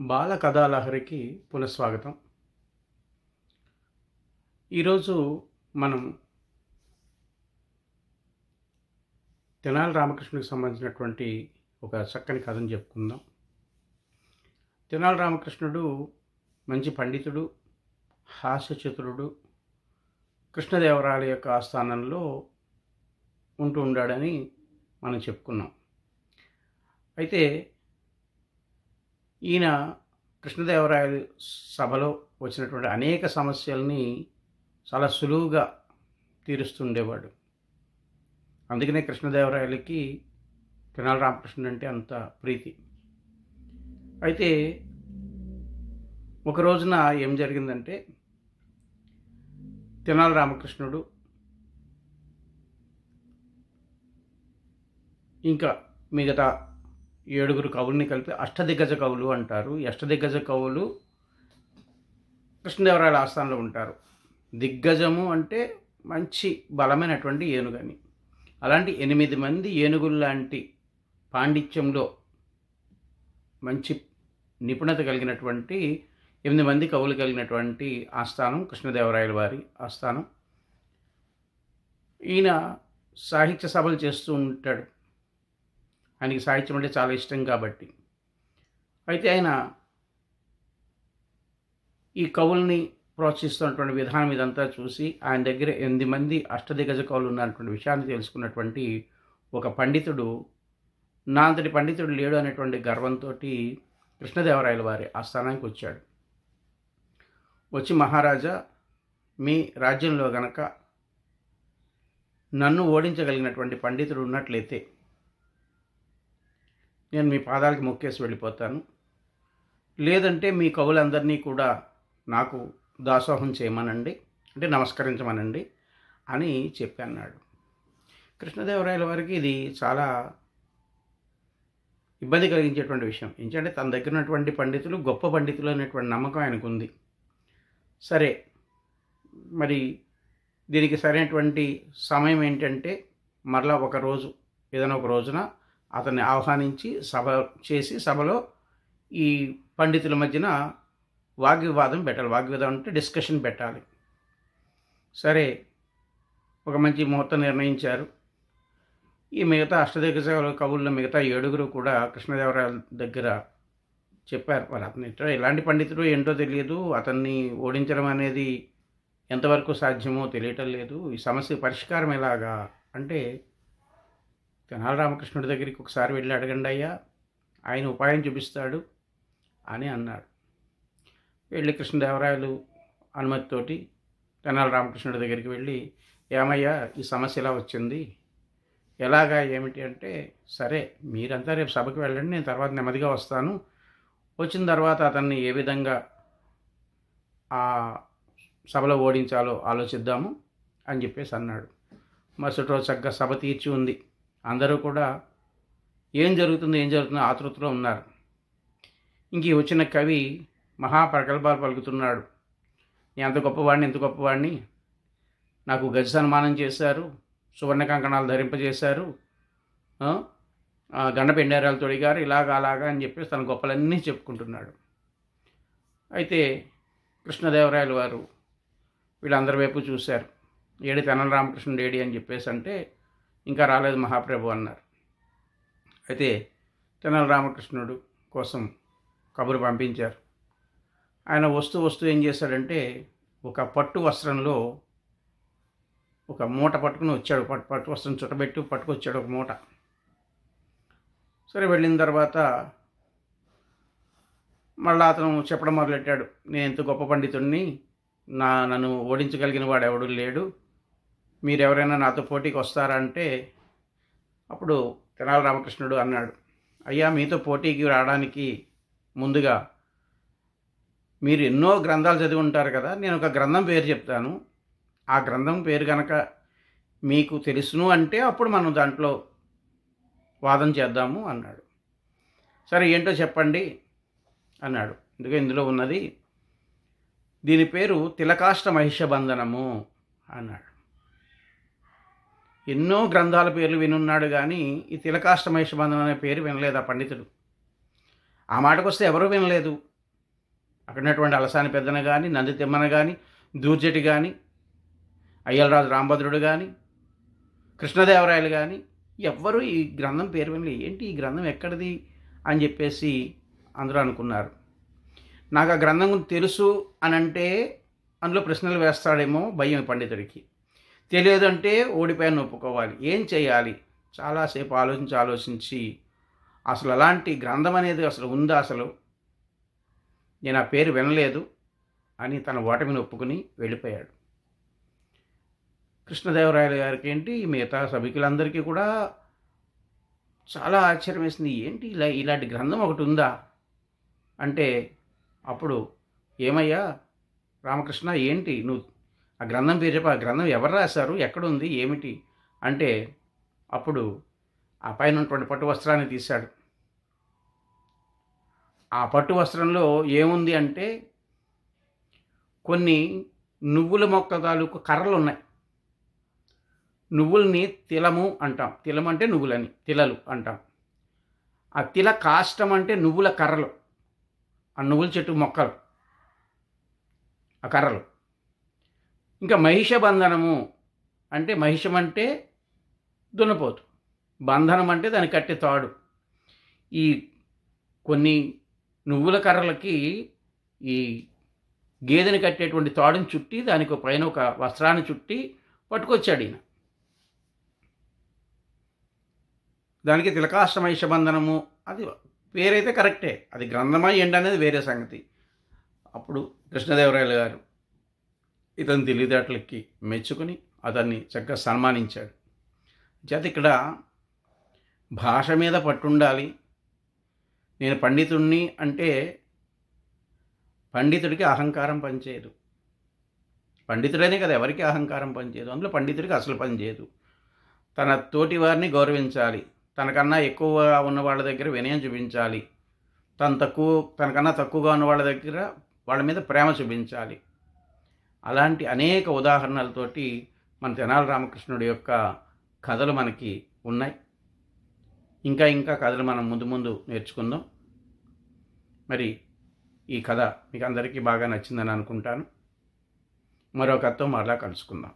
బాల కథాలహరికి పునఃస్వాగతం. ఈరోజు మనం తెనాలి రామకృష్ణుడికి సంబంధించినటువంటి ఒక చక్కని కథను చెప్పుకుందాం. తెనాలి రామకృష్ణుడు మంచి పండితుడు హాస్యచతురుడు కృష్ణదేవరాయల యొక్క ఆస్థానంలో ఉంటూ ఉండాడని మనం చెప్పుకున్నాం. అయితే ఈయన కృష్ణదేవరాయలు సభలో వచ్చినటువంటి అనేక సమస్యల్ని చాలా సులువుగా తీరుస్తుండేవాడు. అందుకనే కృష్ణదేవరాయలకి తెనాలి రామకృష్ణుడు అంటే అంత ప్రీతి. అయితే ఒక రోజున ఏం జరిగిందంటే తెనాలి రామకృష్ణుడు ఇంకా మిగతా ఏడుగురు కవుల్ని కలిపి అష్టదిగ్గజ కవులు అంటారు. ఈ అష్టదిగ్గజ కవులు కృష్ణదేవరాయల ఆస్థానంలో ఉంటారు. దిగ్గజము అంటే మంచి బలమైనటువంటి ఏనుగని. అలాంటి ఎనిమిది మంది ఏనుగులు లాంటి పాండిత్యంలో మంచి నిపుణత కలిగినటువంటి ఎనిమిది మంది కవులు కలిగినటువంటి ఆస్థానం కృష్ణదేవరాయల వారి ఆస్థానం. ఈయన సాహిత్య సభలు చేస్తూ ఉంటాడు. ఆయనకి సాహిత్యం అంటే చాలా ఇష్టం కాబట్టి. అయితే ఆయన ఈ కవుల్ని ప్రోత్సహిస్తున్నటువంటి విధానం ఇదంతా చూసి ఆయన దగ్గర ఎనిమిది మంది అష్టదిగ్గజ కవులు ఉన్నటువంటి విషయాన్ని తెలుసుకున్నటువంటి ఒక పండితుడు నా అంతటి పండితుడు లేడు అనేటువంటి గర్వంతో కృష్ణదేవరాయల వారి ఆస్థానానికి వచ్చాడు. వచ్చి మహారాజా మీ రాజ్యంలో గనక నన్ను ఓడించగలిగినటువంటి పండితుడు ఉన్నట్లయితే నేను మీ పాదాలకి మొక్కేసి వెళ్ళిపోతాను. లేదంటే మీ కవులందరినీ కూడా నాకు దాసోహం చేయమనండి. అంటే నమస్కరించమనండి అని చెప్పి అన్నాడు కృష్ణదేవరాయల వారికి ఇది చాలా ఇబ్బంది కలిగించేటువంటి విషయం. ఏంటంటే తన దగ్గర ఉన్నటువంటి పండితులు గొప్ప పండితులు అనేటువంటి నమ్మకం ఆయనకు ఉంది సరే మరి దీనికి సరైనటువంటి సమయం ఏంటంటే మరలా ఒక రోజు ఏదైనా ఒక రోజున అతన్ని ఆహ్వానించి సభ చేసి సభలో ఈ పండితుల మధ్యన వాగ్వివాదం పెట్టాలి. వాగ్వివాదం అంటే డిస్కషన్ పెట్టాలి. సరే ఒక మంచి ముహూర్తం నిర్ణయించారు. ఈ మిగతా అష్టదిగ్గజ కవుల్లో మిగతా ఏడుగురు కూడా కృష్ణదేవరాయల దగ్గర చెప్పారు. మరి అతను ఎలాంటి పండితుడు ఏంటో తెలియదు. అతన్ని ఓడించడం అనేది ఎంతవరకు సాధ్యమో తెలియటం లేదు. ఈ సమస్య పరిష్కారం ఎలాగా అంటే తెనాలి రామకృష్ణుడి దగ్గరికి ఒకసారి వెళ్ళి అడగండి అయ్యా ఆయన ఉపాయం చూపిస్తాడు అని అన్నాడు. వెళ్ళి కృష్ణదేవరాయలు అనుమతితోటి తెనాలి రామకృష్ణుడి దగ్గరికి వెళ్ళి ఏమయ్యా ఈ సమస్య ఎలా వచ్చింది? ఎలాగా ఏమిటి? అంటే సరే మీరంతా రేపు సభకు వెళ్ళండి నేను తర్వాత నెమ్మదిగా వస్తాను. వచ్చిన తర్వాత అతన్ని ఏ విధంగా ఆ సభలో ఓడించాలో ఆలోచిద్దాము అని చెప్పేసి అన్నాడు. మరుసటి రోజు చక్కగా సభ తీర్చి ఉంది. అందరూ కూడా ఏం జరుగుతుందో ఏం జరుగుతుందో ఆతృతలో ఉన్నారు. ఇంక వచ్చిన కవి మహాప్రగల్భాలు పలుకుతున్నాడు. నేను ఎంత గొప్పవాడిని ఎంత గొప్పవాడిని నాకు గజ సన్మానం చేశారు సువర్ణ కంకణాలు ధరింపజేశారు గండ పెండారాలు తొడిగారు ఇలాగా అలాగా అని చెప్పేసి తన గొప్పలన్నీ చెప్పుకుంటున్నాడు. అయితే కృష్ణదేవరాయలు వారు వీళ్ళందరి వైపు చూశారు. ఏడి తెనల రామకృష్ణుడు ఏడి అని చెప్పేసి అంటే ఇంకా రాలేదు మహాప్రభు అన్నారు. అయితే తెనాల రామకృష్ణుడు కోసం కబురు పంపించారు. ఆయన వస్తూ వస్తూ ఏం చేశాడంటే ఒక పట్టు వస్త్రంలో ఒక మూట పట్టుకుని వచ్చాడు. పట్టు పట్టు వస్త్రం చుట్టబెట్టి పట్టుకొచ్చాడు ఒక మూట. సరే వెళ్ళిన తర్వాత మళ్ళీ అతను చెప్పడం మొదలెట్టాడు. నేను ఎంత గొప్ప పండితుడిని నా నన్ను ఓడించగలిగిన వాడు ఎవడు లేడు. మీరు ఎవరైనా నాతో పోటీకి వస్తారంటే అప్పుడు తెనాలి రామకృష్ణుడు అన్నాడు అయ్యా మీతో పోటీకి రావడానికి ముందుగా మీరు ఎన్నో గ్రంథాలు చదివి ఉంటారు కదా నేను ఒక గ్రంథం పేరు చెప్తాను. ఆ గ్రంథం పేరు కనుక మీకు తెలుసును అంటే అప్పుడు మనం దాంట్లో వాదం చేద్దాము అన్నాడు. సరే ఏంటో చెప్పండి అన్నాడు. ఎందుకంటే ఇందులో ఉన్నది దీని పేరు తిలకాష్ట మహిషబంధనము అన్నాడు. ఎన్నో గ్రంథాల పేర్లు వినున్నాడు కానీ ఈ తిలకాష్టమేష బంధం అనే పేరు వినలేదు ఆ పండితుడు? ఆ మాటకు వస్తే ఎవరూ వినలేదు. అక్కడున్నటువంటి అలసాని పెద్దన కానీ నంది తిమ్మన కానీ దూర్జటి కానీ అయ్యలరాజు రాంభద్రుడు కానీ కృష్ణదేవరాయలు కానీ ఎవ్వరూ ఈ గ్రంథం పేరు వినలేదు ఏంటి ఈ గ్రంథం ఎక్కడిది? అని చెప్పేసి అందరూ అనుకున్నారు. నాకు ఆ గ్రంథం తెలుసు అని అంటే అందులో ప్రశ్నలు వేస్తాడేమో భయం పండితుడికి. తెలియదు అంటే ఓడిపోయాను ఒప్పుకోవాలి ఏం చేయాలి చాలాసేపు ఆలోచించి ఆలోచించి అసలు అలాంటి గ్రంథం అనేది అసలు ఉందా అసలు? నేను ఆ పేరు వినలేదు అని తన ఓటమిని ఒప్పుకుని వెళ్ళిపోయాడు. కృష్ణదేవరాయలు గారికి ఏంటి మిగతా సభికులందరికీ కూడా చాలా ఆశ్చర్యం వేసింది. ఏంటి ఇలా ఇలాంటి గ్రంథం ఒకటి ఉందా? అంటే అప్పుడు ఏమయ్యా? రామకృష్ణ ఏంటి నువ్వు ఆ గ్రంథం పేరు చెప్పి ఆ గ్రంథం ఎవరు రాశారు? ఎక్కడుంది? ఏమిటి? అంటే అప్పుడు ఆ పైన ఉన్నటువంటి పట్టు వస్త్రాన్ని తీశాడు. ఆ పట్టు వస్త్రంలో ఏముంది అంటే కొన్ని నువ్వుల మొక్క తాలూకు కర్రలు ఉన్నాయి నువ్వుల్ని తిలము అంటాం. తిలం అంటే నువ్వులని తిలలు అంటాం. ఆ తిల కాష్టం అంటే నువ్వుల కర్రలు. ఆ నువ్వుల చెట్టు మొక్కలు ఆ కర్రలు. ఇంకా మహిష బంధనము అంటే మహిషం అంటే దున్నపోతు. బంధనం అంటే దాని కట్టే తాడు. ఈ కొన్ని నువ్వుల కర్రలకి ఈ గేదెని కట్టేటువంటి తాడుని చుట్టి దానికి పైన ఒక వస్త్రాన్ని చుట్టి పట్టుకొచ్చాడు ఈయన. దానికి తిలకాష్టమైష బంధనము అది పేరైతే కరెక్టే. అది గ్రంథమై ఎండ అనేది వేరే సంగతి. అప్పుడు కృష్ణదేవరాయలు గారు ఇతని తెలివితేటలకి మెచ్చుకుని అతన్ని చక్కగా సన్మానించాడు. చేత ఇక్కడ భాష మీద పట్టుండాలి. నేను పండితుణ్ణి అంటే పండితుడికి అహంకారం పనిచేయదు. పండితుడనే కదా ఎవరికి అహంకారం పనిచేయదు. అందులో పండితుడికి అసలు పనిచేయదు తన తోటి వారిని గౌరవించాలి. తనకన్నా ఎక్కువ ఉన్న వాళ్ళ దగ్గర వినయం చూపించాలి. తను తక్కువ తనకన్నా తక్కువగా ఉన్న వాళ్ళ దగ్గర వాళ్ళ మీద ప్రేమ చూపించాలి. అలాంటి అనేక ఉదాహరణలతోటి మన తెనాల రామకృష్ణుడి యొక్క కథలు మనకి ఉన్నాయి. ఇంకా ఇంకా కథలు మనం ముందు ముందు నేర్చుకుందాం. మరి ఈ కథ మీకు అందరికీ బాగా నచ్చిందని అనుకుంటాను. మరో కథతో మరలా కలుసుకుందాం.